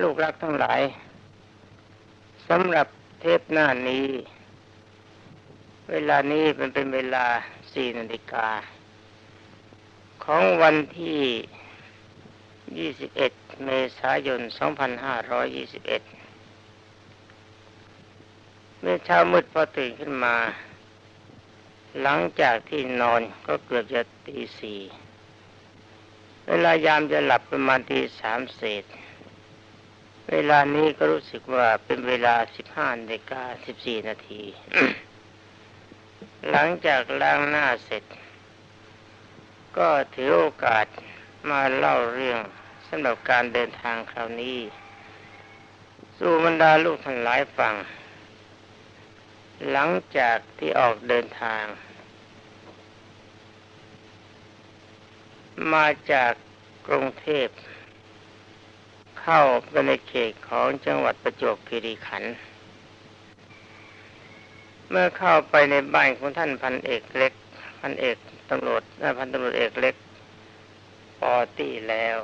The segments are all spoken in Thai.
ลูกรักทั้งหลายสำหรับเทปหน้านี้ เวลานี้เป็นเป็นเวลาสี่นาฬิกา ของวันที่ 21 เมษายน 2521 เมื่อเช้ามืดพอตื่นขึ้นมา หลังจากที่นอนก็เกือบจะตีสี่เวลายามจะหลับประมาณตีสามเศษ เวลานี้ก็รู้สึกว่าเป็นเวลาสิบห้านาฬิกาสิบสี่นาที หลังจากล้างหน้าเสร็จ ก็ถือโอกาสมาเล่าเรื่องสำหรับการเดินทางคราวนี้ สู่บรรดาลูกทั้งหลายฟัง หลังจากที่ออกเดินทาง มาจากกรุงเทพ เข้าไปในเขตของจังหวัดประจวบคีรีขันธ์เมื่อเข้าไปในบ้านของท่านพันเอกเล็ก พันเอกตำรวจพันตำรวจเอกเล็กปอตี้แล้ว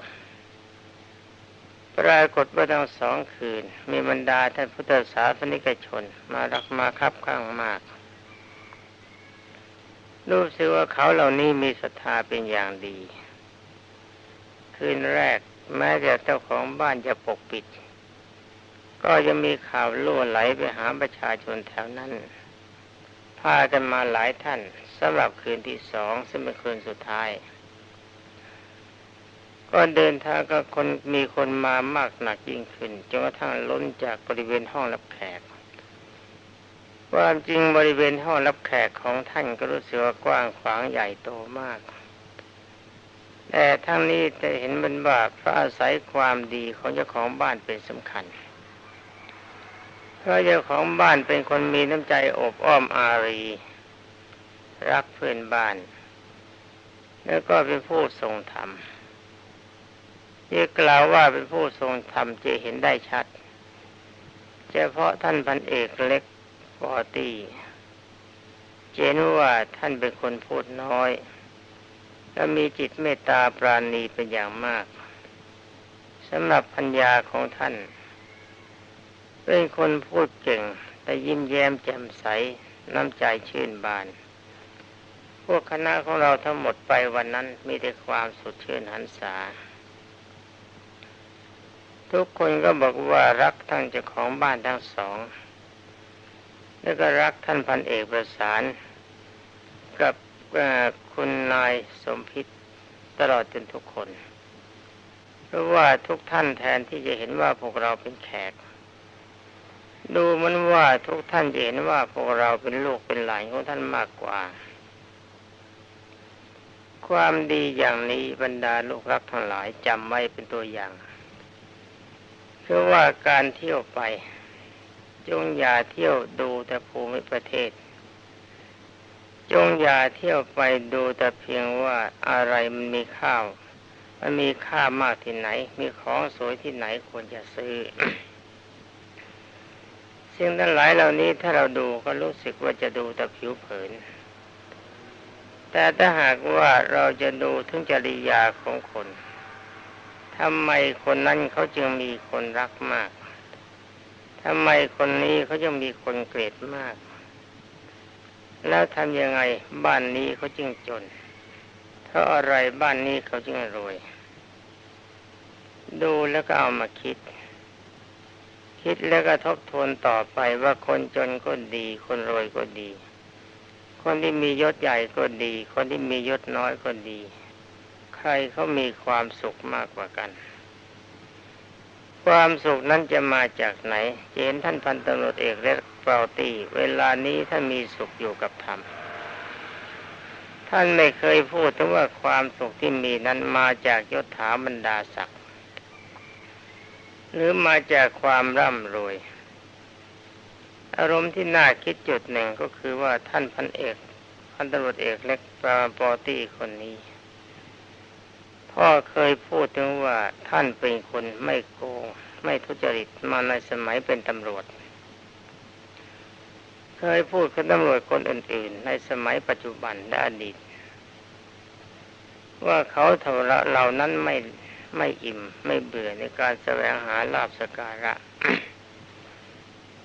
ปรากฏว่าทั้งสองคืน มีบรรดาท่านพุทธศาสนิกชน มารักมาคับข้างมากรู้สึกว่าเขาเหล่านี้มีศรัทธาเป็นอย่างดี คืนแรก แม้แต่เจ้าของบ้านจะปกปิด ก็ยังมีข่าวล่วไหลไปหาประชาชนแถวนั้น พากันมาหลายท่านสำหรับคืนที่สองซึ่งเป็นคืนสุดท้าย ก็เดินทางก็คนมีคนมามากหนักยิ่งขึ้นจนกระทั่งล้นจากบริเวณห้องรับแขกความจริงบริเวณห้องรับแขกของท่านก็รู้สึกว่ากว้างขวางใหญ่โตมาก แต่ทั้งนี้จะเห็นเป็นว่าพระอาศัยความดีของเจ้าของบ้านเป็นสำคัญ เพราะเจ้าของบ้านเป็นคนมีน้ำใจอบอ้อมอารี รักเพื่อนบ้าน แล้วก็เป็นผู้ทรงธรรมที่กล่าวว่าเป็นผู้ทรงธรรมจะเห็นได้ชัดเฉพาะท่านพันเอกเล็กปอตีเจนว่าท่านเป็นคนพูดน้อย และมีจิตเมตตาปราณีเป็นอย่างมากสำหรับพัญญาของท่าน เป็นคนพูดเก่งแต่ยิ้มแย้มแจ่มใสน้ำใจชื่นบาน พวกคณะของเราทั้งหมดไปวันนั้นมีแต่ความสดชื่นหันษา ทุกคนก็บอกว่ารักทั้งเจ้าของบ้านทั้งสอง แล้วก็รักท่านพันเอกประสาน กับ คุณนายสมพิษตลอดจนทุกคน เพราะว่าทุกท่านแทนที่จะเห็นว่าพวกเราเป็นแขก ดูมันว่าทุกท่านจะเห็นว่าพวกเราเป็นลูกเป็นหลานของท่านมากกว่า ความดีอย่างนี้บรรดาลูกรักทั้งหลายจำไว้เป็นตัวอย่างคือว่าการเที่ยวไป จงอย่าเที่ยวดูแต่ภูมิประเทศ จงอย่าเที่ยวไปดูแต่เพียงว่าอะไรมันมีข้าว มันมีค่ามากที่ไหน มีของสวยที่ไหนควรจะซื้อสิ่งทั้งหลายเหล่านี้ถ้าเราดูก็รู้สึกว่าจะดูแต่ผิวเผิน แต่ถ้าหากว่าเราจะดูถึงจริยาของคนทำไมคนนั้นเขาจึงมีคนรักมากทำไมคนนี้เขาจึงมีคนเกลียดมาก แล้วทำยังไงบ้านนี้เขาจึงจน เพราะอะไรบ้านนี้เขาจึงรวย ดูแล้วก็เอามาคิด คิดแล้วก็ทบทวนต่อไปว่าคนจนก็ดี คนรวยก็ดี คนที่มียศใหญ่ก็ดี คนที่มียศน้อยก็ดี ใครเขามีความสุขมากกว่ากัน ความสุขนั้นจะมาจากไหนเจนท่านพันตำรวจเอกเรศ เปาตี เวลานี้ท่านมีสุขอยู่กับธรรม ท่านไม่เคยพูดถึงว่าความสุขที่มีนั้นมาจากยศถาบรรดาศักดิ์หรือมาจากความร่ำรวย อารมณ์ที่น่าคิดจุดหนึ่งก็คือว่าท่านพันเอกพันตำรวจเอกเล็กปอตีคนนี้ พ่อเคยพูดถึงว่าท่านเป็นคนไม่โกงไม่ทุจริตมาในสมัยเป็นตำรวจ เคยพูดกับตำรวจคนอื่นๆ ในสมัยปัจจุบันและอดีต ว่าเขาเท่าเหล่านั้นไม่ไม่อิ่มไม่เบื่อในการแสวงหาลาบสการะ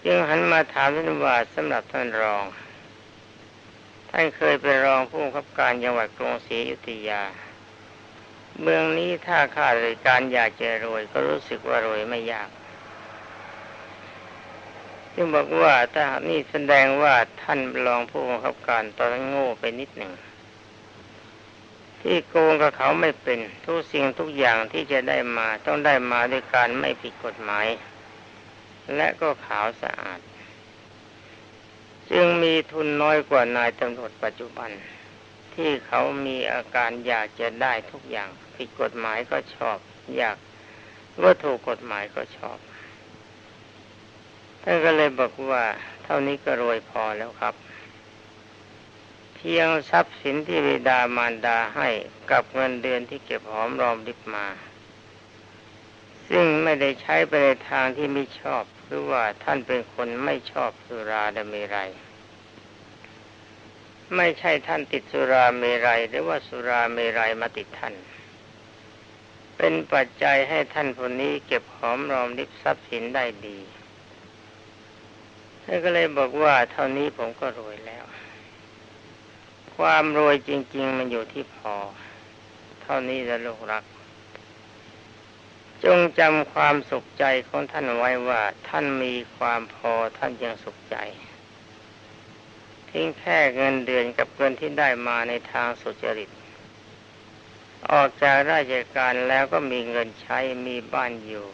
จึงหันมาถามท่านว่าสำหรับท่านรอง ท่านเคยเป็นรองผู้บังคับการจังหวัดกรุงศรีอยุธยา เมืองนี้ถ้าข้าราชการอยากจะรวยก็รู้สึกว่ารวยไม่ยาก จึงบอกว่าถ้านี่แสดงว่าท่านรองผู้บังคับการตอนนั้นโง่ไปนิดหนึ่งที่โกงกับเขาไม่เป็นทุกสิ่งทุกอย่างที่จะได้มาต้องได้มาด้วยการไม่ผิดกฎหมาย และก็ขาวสะอาด จึงมีทุนน้อยกว่านายตำรวจปัจจุบัน ที่เขามีอาการอยากจะได้ทุกอย่าง ผิดกฎหมายก็ชอบ อยากว่าถูกกฎหมายก็ชอบ ท่านก็เลยบอกว่า เท่านี้ก็รวยพอแล้วครับ เพียงทรัพย์สินที่บิดามารดาให้กับเงินเดือนที่เก็บหอมรอมริบมา ซึ่งไม่ได้ใช้ไปในทางที่ไม่ชอบหรือว่าท่านเป็นคนไม่ชอบสุราดเมรัยไม่ใช่ท่านติดสุราเมรัยหรือว่าสุราเมรัยมาติดท่าน เป็นปัจจัยให้ท่านคนนี้เก็บหอมรอมริบทรัพย์สินได้ดี ท่านก็เลยบอกว่าเท่านี้ผมก็รวยแล้ว ความรวยจริง ๆ มันอยู่ที่พอ เท่านี้จะลูกรัก จงจำความสุขใจของท่านไว้ว่า ท่านมีความพอท่านยังสุขใจทิ้งแค่เงินเดือนกับเงินที่ได้มาในทางสุจริต ออกจากราชการแล้วก็มีเงินใช้มีบ้านอยู่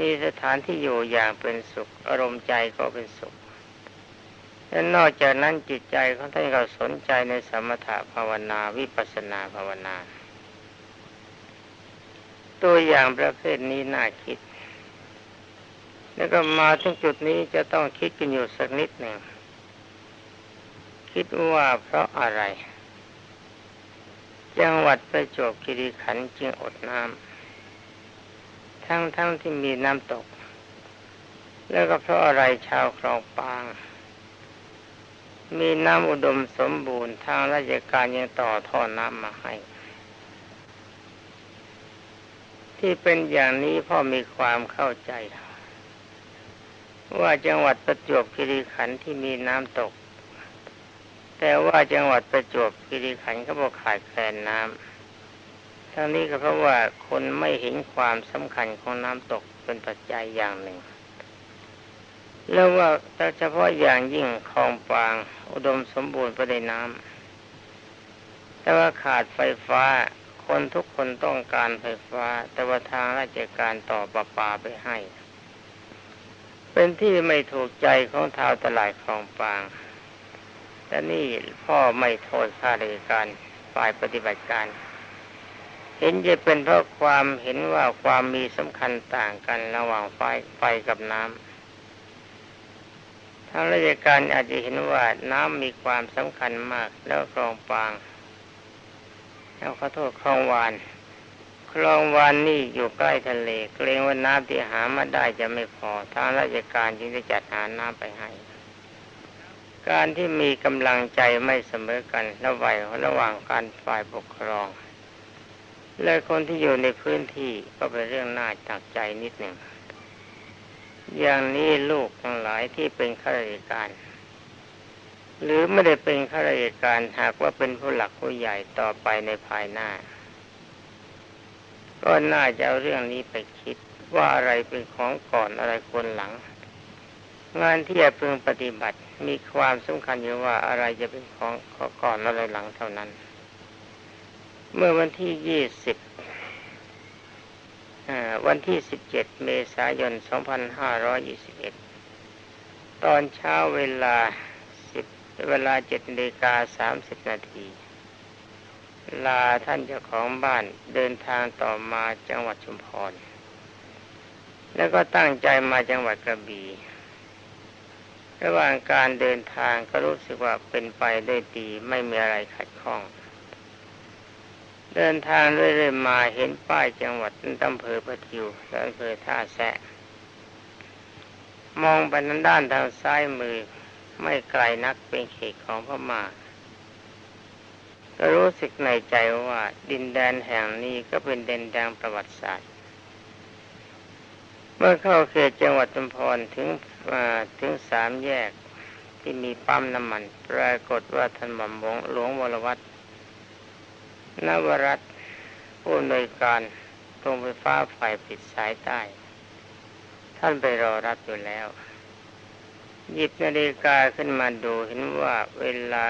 มีสถานที่อยู่อย่างเป็นสุข อารมณ์ใจก็เป็นสุขและนอกจากนั้นจิตใจของท่านก็สนใจในสมถะภาวนาวิปัสนาภาวนา ตัวอย่างประเภทนี้น่าคิด แล้วก็มาถึงจุดนี้จะต้องคิดกันอยู่สักนิดหนึ่งคิดว่าเพราะอะไร จังหวัดประจวบคีรีขันธ์จึงอดน้ำ ทั้งๆทที่มีน้ำตก แล้วก็เพราะอะไรชาวคลองปาง มีน้ำอุดมสมบูรณ์ทางราชการยังต่อท่อน้ำมาให้ ที่เป็นอย่างนี้พ่อมีความเข้าใจว่าจังหวัดประจวบคีรีขันธ์ที่มีน้ำตก แต่ว่าจังหวัดประจวบคีรีขันธ์เขาบอกขาดแคลนน้ำ ทั้งนี้ก็เพราะว่าคนไม่เห็นความสำคัญของน้ำตกเป็นปัจจัยอย่างหนึ่ง แล้วว่าแต่เฉพาะอย่างยิ่งคลองปาง อุดมสมบูรณ์ไปด้วยน้ำแต่ว่าขาดไฟฟ้า คนทุกคนต้องการไฟฟ้า แต่ว่าทางราชการต่อประปาไปให้ เป็นที่ไม่ถูกใจของทาวตลาดคลองปางแต่นี่พ่อไม่โทษข้าราชการฝ่ายปฏิบัติการ เห็นจะเป็นเพราะความเห็นว่าความมีสำคัญต่างกันระหว่างไฟไฟกับน้ำทางราชการอาจจะเห็นว่าน้ำมีความสำคัญมากแล้วคลองปาง แล้วขอโทษคลองวาน คลองวานนี่อยู่ใกล้ทะเล เกรงว่าน้ำที่หามาได้จะไม่พอ ทางราชการจึงจะจัดหาน้ำไปให้การที่มีกำลังใจไม่เสมอกันระหว่างระหว่างการฝ่ายปกครอง และคนที่อยู่ในพื้นที่ก็เป็นเรื่องน่าจักใจนิดหนึ่ง อย่างนี้ลูกทั้งหลายที่เป็นข้าราชการ หรือไม่ได้เป็นข้าราชการหากว่าเป็นผู้หลักผู้ใหญ่ต่อไปในภายหน้า ก็น่าจะเอาเรื่องนี้ไปคิดว่าอะไรเป็นของก่อนอะไรคนหลัง งานที่จะพึงปฏิบัติมีความสำคัญอยู่ว่าอะไรจะเป็นของก่อนอะไรหลังเท่านั้น เมื่อวันที่ยี่สิบวันที่17เมษายน2521ตอนเช้าเวลา10เวลา7นาฬิกา30นาทีลาท่านเจ้าของบ้านเดินทางต่อมาจังหวัดชุมพร แล้วก็ตั้งใจมาจังหวัดกระบี่ระหว่างการเดินทางก็รู้สึกว่าเป็นไปได้ดีไม่มีอะไรขัดข้อง เดินทางเรื่อยๆมาเห็นป้ายจังหวัดอำเภอพะทิวและอำเภอท่าแซะมองไปนั้นด้านทางซ้ายมือ ไม่ไกลนักเป็นเขตของพม่าก็รู้สึกในใจว่าดินแดนแห่งนี้ก็เป็นดินแดนประวัติศาสตร์ เมื่อเข้าเขตจังหวัดจุมพรถึงถึงสามแยกที่มีปั๊มน้ำมัน ปรากฏว่าท่านหม่อมหลวงวรวัตร นวรัตผู้อำนวยการโรงไฟฟ้าฝ่ายปิดสายใต้ ท่านไปรอรับอยู่แล้วหยิบนาฬิกาขึ้นมาดูเห็นว่าเวลา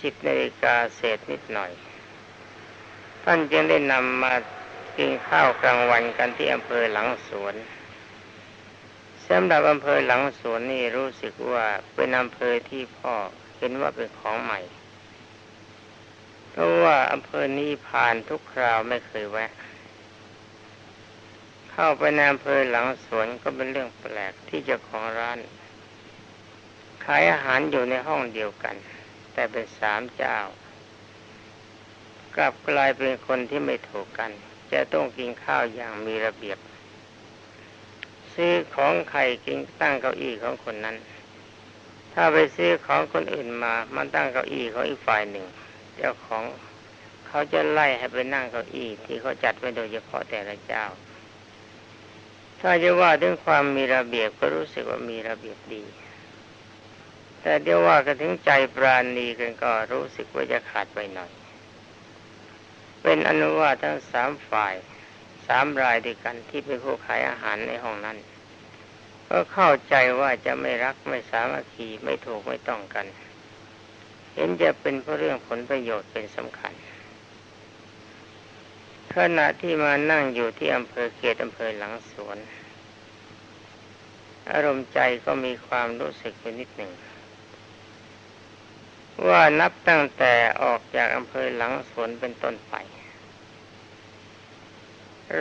สิบนาฬิกาเศษนิดหน่อย ท่านจึงได้นำมากินข้าวกลางวันกันที่อำเภอหลังสวนสำหรับอำเภอหลังสวนนี่รู้สึกว่าเป็นอำเภอที่พ่อเห็นว่าเป็นของใหม่ เพราะว่าอำเภอนี้ผ่านทุกคราวไม่เคยแวะ เข้าไปในอำเภอหลังสวนก็เป็นเรื่องแปลกที่เจ้าของร้านขายอาหารอยู่ในห้องเดียวกัน แต่เป็นสามเจ้ากลับกลายเป็นคนที่ไม่ถูกกัน จะต้องกินข้าวอย่างมีระเบียบ ซื้อของใครกินตั้งเก้าอี้ของคนนั้น ถ้าไปซื้อของคนอื่นมา มันตั้งเก้าอี้ของอีกฝ่ายหนึ่ง เจ้าของเขาจะไล่ให้ไปนั่งเก้าอี้ที่เขาจัดไว้โดยเฉพาะแต่ละเจ้า ถ้าจะว่าถึงความมีระเบียบก็รู้สึกว่ามีระเบียบดี แต่เดี๋ยวว่ากันถึงใจปราณีกันก็รู้สึกว่าจะขาดไปหน่อย เป็นอนุว่าทั้งสามฝ่ายสามรายด้วยกันที่เป็นผู้ขายอาหารในห้องนั้น ก็เข้าใจว่าจะไม่รักไม่สามัคคีไม่ถูกไม่ต้องกัน เห็นจะเป็นเพราะเรื่องผลประโยชน์เป็นสำคัญขณะที่มานั่งอยู่ที่อำเภอเขตอำเภอหลังสวน อารมณ์ใจก็มีความรู้สึกอยู่นิดหนึ่ง ว่านับตั้งแต่ออกจากอำเภอหลังสวนเป็นต้นไป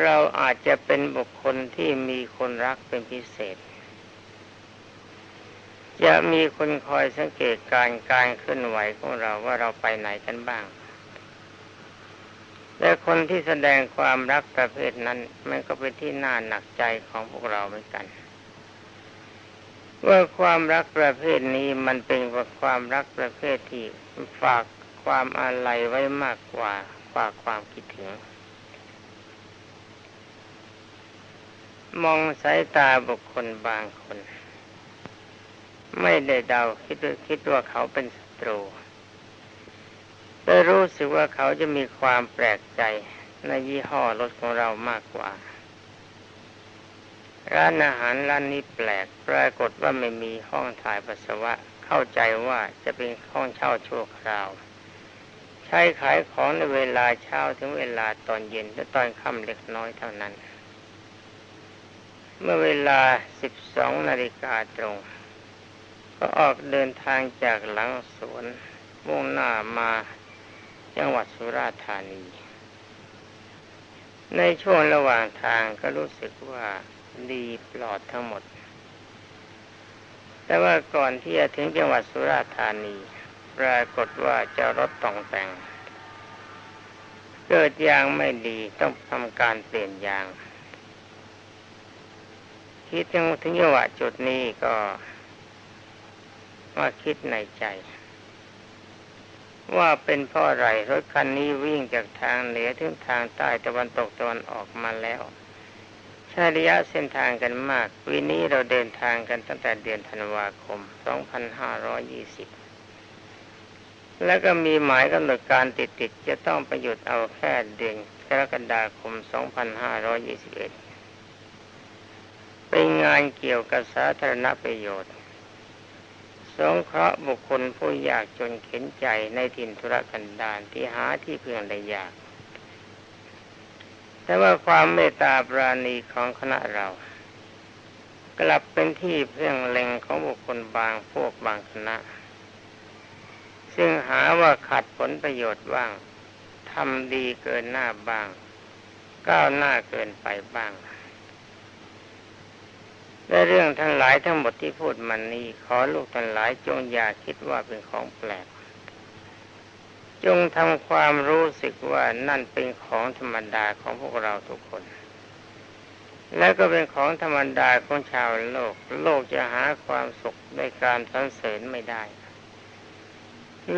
เราอาจจะเป็นบุคคลที่มีคนรักเป็นพิเศษ จะมีคนคอยสังเกตการการเคลื่อนไหวของเราว่าเราไปไหนกันบ้าง และคนที่แสดงความรักประเภทนั้น มันก็เป็นที่น่าหนักใจของพวกเราเหมือนกันว่าความรักประเภทนี้มันเป็นความรักประเภทที่ฝากความอาลัยไว้มากกว่าฝากความคิดถึง มองสายตาบุคคลบางคน ไม่ได้เดาคิดคิดว่าเขาเป็นศัตรูแต่รู้สึกว่าเขาจะมีความแปลกใจในยี่ห้อรถของเรามากกว่า ร้านอาหารร้านนี้แปลกปรากฏว่าไม่มีห้องถ่ายปัสสาวะ เข้าใจว่าจะเป็นห้องเช่าชั่วคราว ใช้ขายของในเวลาเช้าถึงเวลาตอนเย็นและตอนค่ำเล็กน้อยเท่านั้น เมื่อเวลา 12 นาฬิกาตรง ก็ออกเดินทางจากหลังสวนมุ่งหน้ามาจังหวัดสุราษฎร์ธานี ในช่วงระหว่างทางก็รู้สึกว่าดีปลอดทั้งหมด แต่ว่าก่อนที่จะถึงจังหวัดสุราษฎร์ธานี ปรากฏว่าเจ้ารถต้องแต่ง เกิดยางไม่ดีต้องทำการเปลี่ยนยาง คิดถึงถึงจังหวะจุดนี้ก็ มาคิดในใจ ว่าเป็นเพราะอะไรรถคันนี้วิ่งจากทางเหนือถึงทางใต้ตะวันตกตะวันออกมาแล้วใช้ระยะเส้นทางกันมากวีนี้เราเดินทางกันตั้งแต่เดือนธันวาคม 2520 แล้วก็มีหมายกำหนดการติดๆจะต้องประยุทธ์เอาแค่เดือนกรกฎาคม 2521 เป็นงานเกี่ยวกับสาธารณประโยชน์ สงเคราะห์บุคคลผู้ยากจนเข็นใจในถิ่นธุรกันดารที่หาที่เพื่องได้ยาก แต่ว่าความเมตตาปราณีของคณะเรา กลับเป็นที่เพื่องเล็งของบุคคลบางพวกบางคณะ ซึ่งหาว่าขัดผลประโยชน์บ้างทำดีเกินหน้าบ้าง ก้าวหน้าเกินไปบ้าง และเรื่องทั้งหลายทั้งหมดที่พูดมันนี้ขอลูกทั้งหลายจงอย่าคิดว่าเป็นของแปลก จงทำความรู้สึกว่านั่นเป็นของธรรมดาของพวกเราทุกคน และก็เป็นของธรรมดาของชาวโลก โลกจะหาความสุขในการสรรเสริญไม่ได้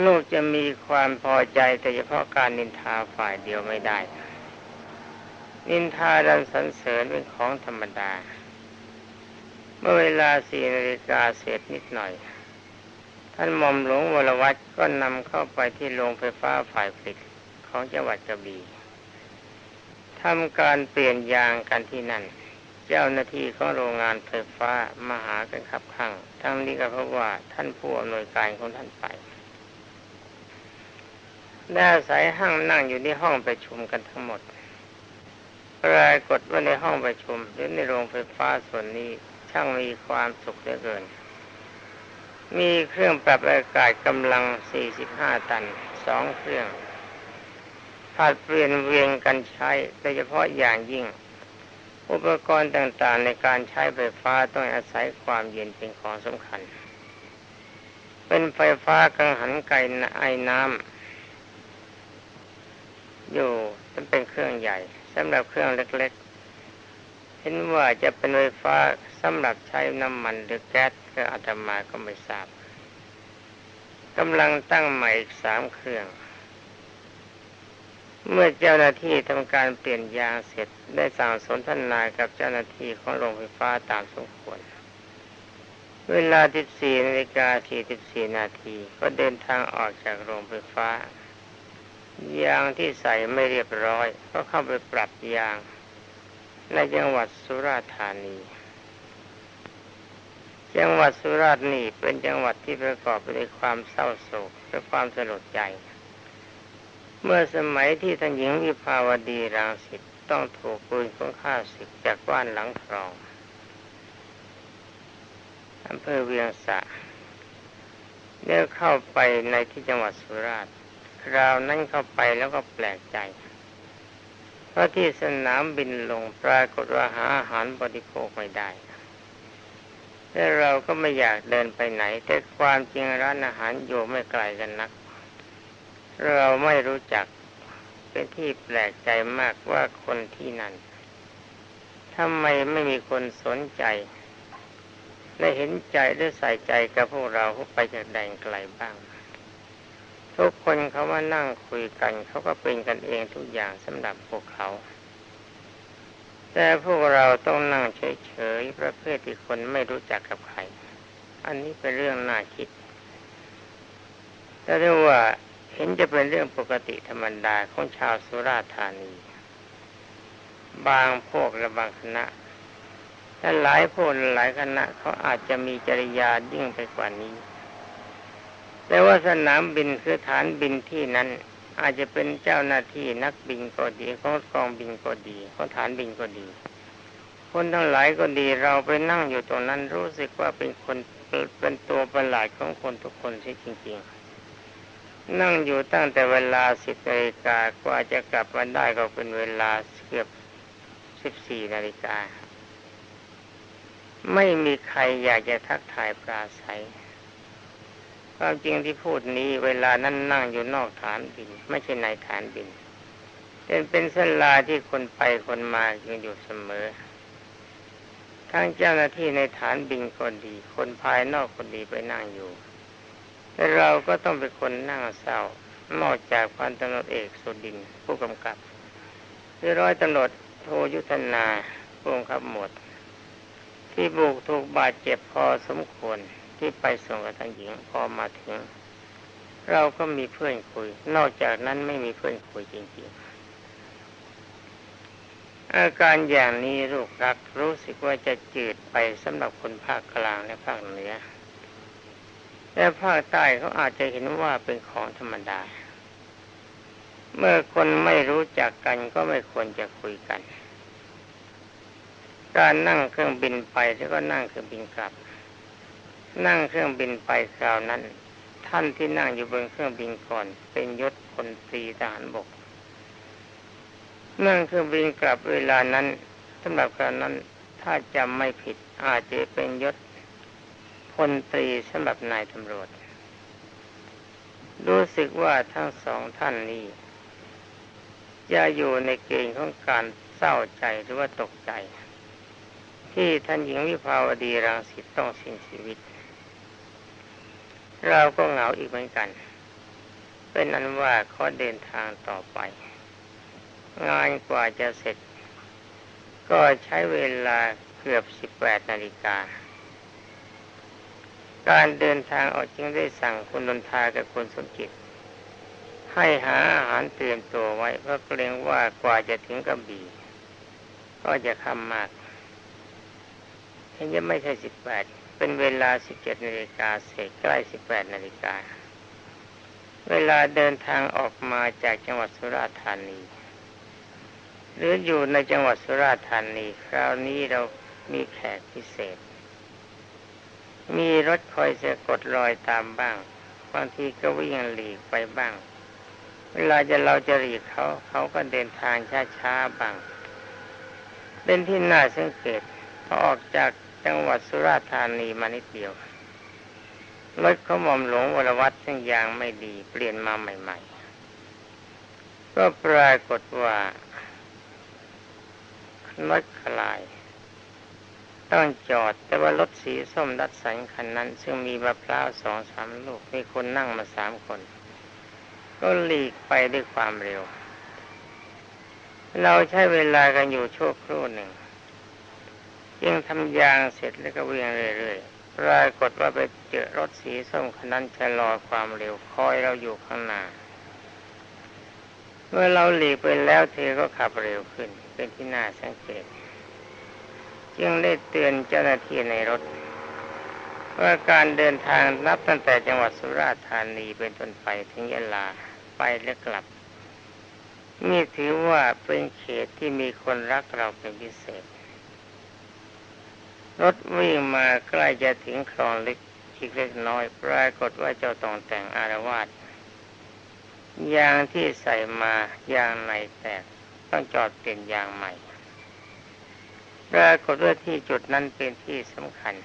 โลกจะมีความพอใจแต่เฉพาะการนินทาฝ่ายเดียวไม่ได้ นินทาดันสรรเสริญเป็นของธรรมดา มื่อเวลาสี่นาฬิกาเสร็จนิดหน่อย ท่านหม่อมหลวงวรวัตก็นำเข้าไปที่โรงไฟฟ้าฝ่ายผลิตของจังหวัดกระบี่ทำการเปลี่ยนยางกันที่นั่น เจ้าหน้าที่ของโรงงานไฟฟ้ามาหากันขับข้าง ทั้งนี้ก็เพราะว่าท่านผู้อำนวยการของท่านไปได้อาศัยห้างนั่งอยู่ในห้องประชุมกันทั้งหมด ปรากฏว่าในห้องประชุมหรือในโรงไฟฟ้าส่วนนี้ ช่างมีความสุขเหลือเกิน มีเครื่องปรับอากาศกำลัง 45 ตัน สองเครื่องผัดเปลี่ยนเวียนกันใช้ โดยเฉพาะอย่างยิ่ง อุปกรณ์ต่างๆ ในการใช้ไฟฟ้าต้องอาศัยความเย็นเป็นของสำคัญ เป็นไฟฟ้ากังหันไกไอน้ำอยู่มันเป็นเครื่องใหญ่สำหรับเครื่องเล็กๆเห็นว่าจะเป็นไฟฟ้า สำหรับใช้น้ำมันหรือแก๊สก็อาตมาก็ไม่ทราบกำลังตั้งใหม่อีกสามเครื่อง เมื่อเจ้าหน้าที่ทำการเปลี่ยนยางเสร็จได้สั่งสนทนากับเจ้าหน้าที่ของโรงไฟฟ้าตามสมควร เวลา 14นาฬิกา44นาทีก็เดินทางออกจากโรงไฟฟ้ายางที่ใส่ไม่เรียบร้อย ก็เข้าไปปรับยาง ในจังหวัดสุราษฎร์ธานี จังหวัดสุราษฎร์นี่เป็นจังหวัดที่ประกอบไปด้วยความเศร้าโศกและความสลดใจ เมื่อสมัยที่ท่านหญิงวิภาวดีรังสิตต้องถูกปืนของข้าศึกจากบ้านหลังครองอำเภอเวียงสะเดินเข้าไปในที่จังหวัดสุราษฎร์คราวนั้นเข้าไปแล้วก็แปลกใจ เพราะที่สนามบินลงปรากฏว่าหาอาหารบริโภคไม่ได้ และเราก็ไม่อยากเดินไปไหน แต่ความจริงร้านอาหารอยู่ไม่ไกลกันนัก เราไม่รู้จักเป็นที่แปลกใจมากว่าคนที่นั่นทำไมไม่มีคนสนใจและเห็นใจและใส่ใจกับพวกเราผู้ไปจากแดนไกลบ้าง ทุกคนเขามานั่งคุยกัน เขาก็เป็นกันเองทุกอย่างสำหรับพวกเขา แต่พวกเราต้องนั่งเฉยๆประเภทที่คนไม่รู้จักกับใคร อันนี้เป็นเรื่องน่าคิดแต่เรียกว่าเห็นจะเป็นเรื่องปกติธรรมดาของชาวสุราษฎร์ธานี บางพวกและบางคณะแต่หลายพวกหลายคณะเขาอาจจะมีจริยายิ่งไปกว่านี้ แต่ว่าสนามบินคือฐานบินที่นั้น อาจจะเป็นเจ้าหน้าที่นักบินก็ดีของกองบินก็ดีของฐานบินก็ดี คนทั้งหลายก็ดีเราไปนั่งอยู่ตรงนั้นรู้สึกว่าเป็นคนเป็นตัวประหลาดของคนทุกคนใช่จริง ๆ นั่งอยู่ตั้งแต่เวลาสิบนาฬิกากว่าจะกลับมาได้ก็เป็นเวลาเกือบสิบสี่นาฬิกาไม่มีใครอยากจะทักทายปราศัย ความจริงที่พูดนี้เวลานั้นนั่งอยู่นอกฐานบิน ไม่ใช่ในฐานบิน เป็นเป็นเส้นลาที่คนไปคนมายังอยู่เสมอ ทั้งเจ้าหน้าที่ในฐานบินคนดี คนภายนอกคนดีไปนั่งอยู่ แต่เราก็ต้องเป็นคนนั่งเศร้านอกจากพันตำรวจเอกสุดิน ผู้กำกับคือร้อยตำรวจโทยุทธนาผู้กำกับหมด ที่บุกถูกบาดเจ็บพอสมควร ที่ไปส่งกับทางหญิงพอมาถึง เราก็มีเพื่อนคุย นอกจากนั้นไม่มีเพื่อนคุยจริงๆ อาการอย่างนี้ลูกรักรู้สึกว่าจะจืดไปสำหรับคนภาคกลางและภาคเหนือแต่ภาคใต้เขาอาจจะเห็นว่าเป็นของธรรมดา เมื่อคนไม่รู้จักกันก็ไม่ควรจะคุยกัน การนั่งเครื่องบินไปแล้วก็นั่งเครื่องบินกลับ นั่งเครื่องบินไปคราวนั้น ท่านที่นั่งอยู่บนเครื่องบินก่อน เป็นยศพลตรีทหารบกนั่งเครื่องบินกลับเวลานั้นสำหรับคราวนั้นถ้าจำไม่ผิดอาจจะเป็นยศพลตรีสำหรับนายตำรวจ รู้สึกว่าทั้งสองท่านนี้จะอยู่ในเกณฑ์ของการเศร้าใจหรือว่าตกใจ ที่ท่านหญิงวิภาวดีรังสิตต้องสิ้นชีวิต เราก็เหงาอีกเหมือนกัน เป็นอันว่าเขาเดินทางต่อไป งานกว่าจะเสร็จ ก็ใช้เวลาเกือบสิบแปดนาฬิกา การเดินทางออกจึงได้สั่งคุณนนทากับคุณสมจิต ให้หาอาหารเตรียมตัวไว้เพราะเกรงว่ากว่าจะถึงกระบี่ก็จะคำมากเห็นจะไม่ใช่สิบแปด เป็นเวลาสิบเจ็ดนาฬิกาเศษใกล้สิบแปดนาฬิกา เวลาเดินทางออกมาจากจังหวัดสุราษฎร์ธานี หรืออยู่ในจังหวัดสุราษฎร์ธานี คราวนี้เรามีแขกพิเศษ มีรถคอยจะกดรอยตามบ้าง บางทีก็วิ่งหลีกไปบ้าง เวลาจะเราจะหลีกเขาเขาก็เดินทางช้าๆบ้าง เป็นที่น่าสังเกตพอออกจาก จังหวัดสุราษฎร์ธานีมานิดเดียวรถเขาหม่อมหลวงวรวัตรซึ่งยางไม่ดี เปลี่ยนมาใหม่ ๆ ก็ปรากฏว่ารถคลาย ต้องจอดแต่ว่ารถสีส้มดัดสันคันนั้น ซึ่งมีมะพร้าวสองสามลูกมีคนนั่งมาสามคน ก็หลีกไปด้วยความเร็ว เราใช้เวลากันอยู่ชั่วครู่หนึ่ง ยังทำยางเสร็จแล้วก็เวียงเรื่อยๆปรากฏว่าไปเจอรถสีส้มคันนั้นชะลอความเร็วคอยเราอยู่ข้างหน้า เมื่อเราหลีกไปแล้วเธอก็ขับเร็วขึ้น เป็นที่น่าสังเกต จึงได้เตือนเจ้าหน้าที่ในรถว่าการเดินทางนับตั้งแต่จังหวัดสุราษฎร์ธานีเป็นต้นไปถึงยะลาไปและกลับ นี่ถือว่าเป็นเขตที่มีคนรักเราเป็นพิเศษ รถวิ่งมาใกล้จะถึงคลองเล็กอีกเล็กน้อย ปรากฏว่าเจ้าตองแต่งอารวาสยางที่ใส่มายางในแตกต้องจอดเปลี่ยนยางใหม่ ปรากฏว่าที่จุดนั้นเป็นที่สำคัญ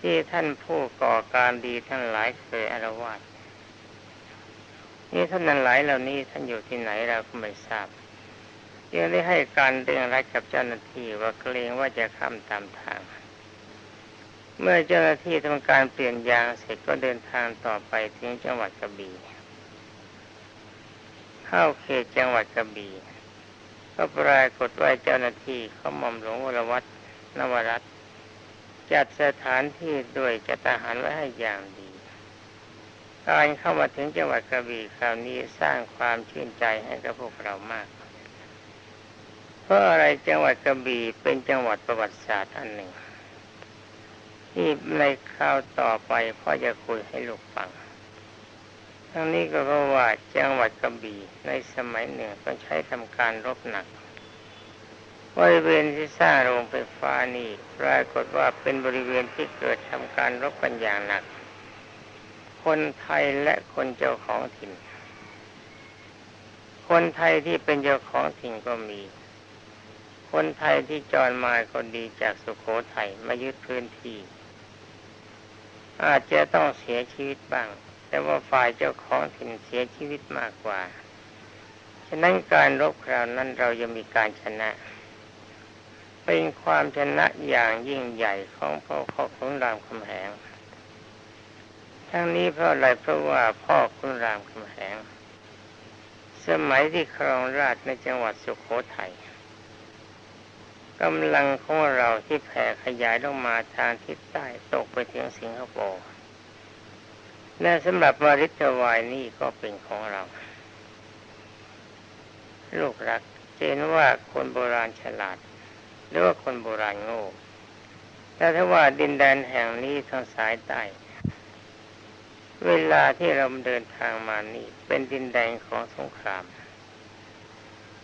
ที่ท่านผู้ก่อการดีทั้งหลายเคยอารวาสนี่ท่านนั้นหลายเหล่านี้ท่านอยู่ที่ไหนเราก็ไม่ทราบ จึงได้ให้การเรื่องรัดกับเจ้าหน้าที่ว่าเกรงว่าจะข้ามตามทาง เมื่อเจ้าหน้าที่ทำการเปลี่ยนยางเสร็จก็เดินทางต่อไปถึงจังหวัดกระบี่เข้าเขตจังหวัดกระบี่ก็ปรากฏว่าเจ้าหน้าที่เขาหม่อมหลวงวรวัตนวรัตจัดสถานที่ด้วยจัดอาหารไว้ให้อย่างดีการเข้ามาถึงจังหวัดกระบี่คราวนี้สร้างความชื่นใจให้กับพวกเรามาก เพราะอะไรจังหวัดกระบี่เป็นจังหวัดประวัติศาสตร์อันหนึ่งที่ในคราวต่อไปพ่อจะคุยให้ลูกฟัง ทั้งนี้ก็เพราะว่าจังหวัดกระบี่ในสมัยหนึ่งต้องใช้ทำการรบหนักบริเวณที่สร้างโรงไฟฟ้านี่ปรากฏว่าเป็นบริเวณที่เกิดทำการรบกันอย่างหนัก คนไทยและคนเจ้าของถิ่น คนไทยที่เป็นเจ้าของถิ่นก็มี คนไทยที่จรมาคนดีจากสุขโขทัยมายึดพื้นที่ อาจจะต้องเสียชีวิตบ้าง แต่ว่าฝ่ายเจ้าของถิ่นเสียชีวิตมากกว่า ฉะนั้นการรบคราวนั้นเรายังมีการชนะ เป็นความชนะอย่างยิ่งใหญ่ของพ่อพ่อขุนรามคำแหง ทั้งนี้เพราะอะไรเพราะว่าพ่อขุนรามคำแหง สมัยที่ครองราชในจังหวัดสุขโขทัย กำลังของเราที่แผ่ขยายลงมาทางทิศใต้ตกไปถึงสิงคโปร์และสำหรับมาริตวายนี่ก็เป็นของเรา ลูกรักเจนว่าคนโบราณฉลาด หรือว่าคนโบราณโง่แต่ถ้าว่าดินแดนแห่งนี้ทางสายใต้ เวลาที่เราเดินทางมานี่ เป็นดินแดนของสงคราม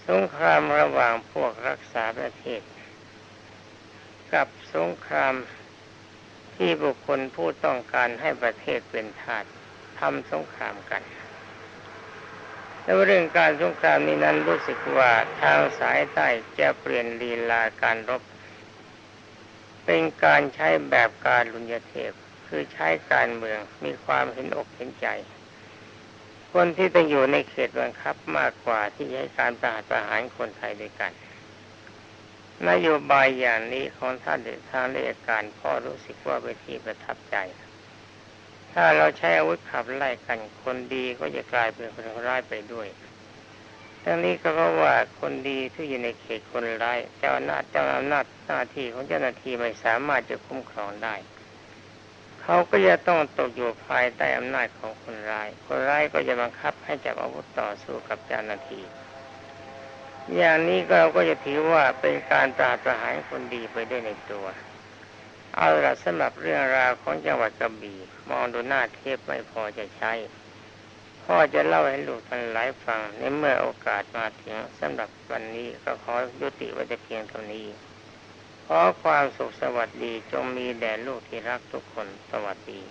สงครามระหว่างพวกรักษาประเทศ กับสงครามที่บุคคลผู้ต้องการให้ประเทศเป็นทาสทำสงครามกันแล้วเรื่องการสงครามนี้นั้นรู้สึกว่าทางสายใต้จะเปลี่ยนลีลาการรบ เป็นการใช้แบบการลุญยเทพคือใช้การเมืองมีความเห็นอกเห็นใจ คนที่ต้องอยู่ในเขตบังคับมากกว่าที่ใช้การประหารประหารคนไทยด้วยกัน นโยบายอย่างนี้ของท่านเดชทางเลการพ่อรู้สึกว่าเป็นที่ประทับใจ ถ้าเราใช้อาวุธขับไล่กันคนดีก็จะกลายเป็นคนร้ายไปด้วยทั้งนี้ก็เพราะว่าคนดีที่อยู่ในเขตคนร้ายเจ้าอำนาเจ้าอำนาจหน้าที่ของเจ้าหน้าที่ไม่สามารถจะคุ้มครองได้ เขาก็จะต้องตกอยู่ภายใต้อำนาจของคนร้าย คนร้ายก็จะบังคับให้จับอาวุธต่อสู้กับเจ้าหน้าที่ อย่างนี้ก็เราก็จะถือว่าเป็นการปราบประหารคนดีไปด้วยในตัว เอาละสำหรับเรื่องราวของจังหวัดกระบี่มองดูหน้าเทพไม่พอจะใช้ พ่อจะเล่าให้ลูกทั้งหลายฟังในเมื่อโอกาสมาถึงสำหรับวันนี้ก็ขอยุติไว้แต่เพียงเท่านี้ ขอความสุขสวัสดีจงมีแด่ลูกที่รักทุกคนสวัสดี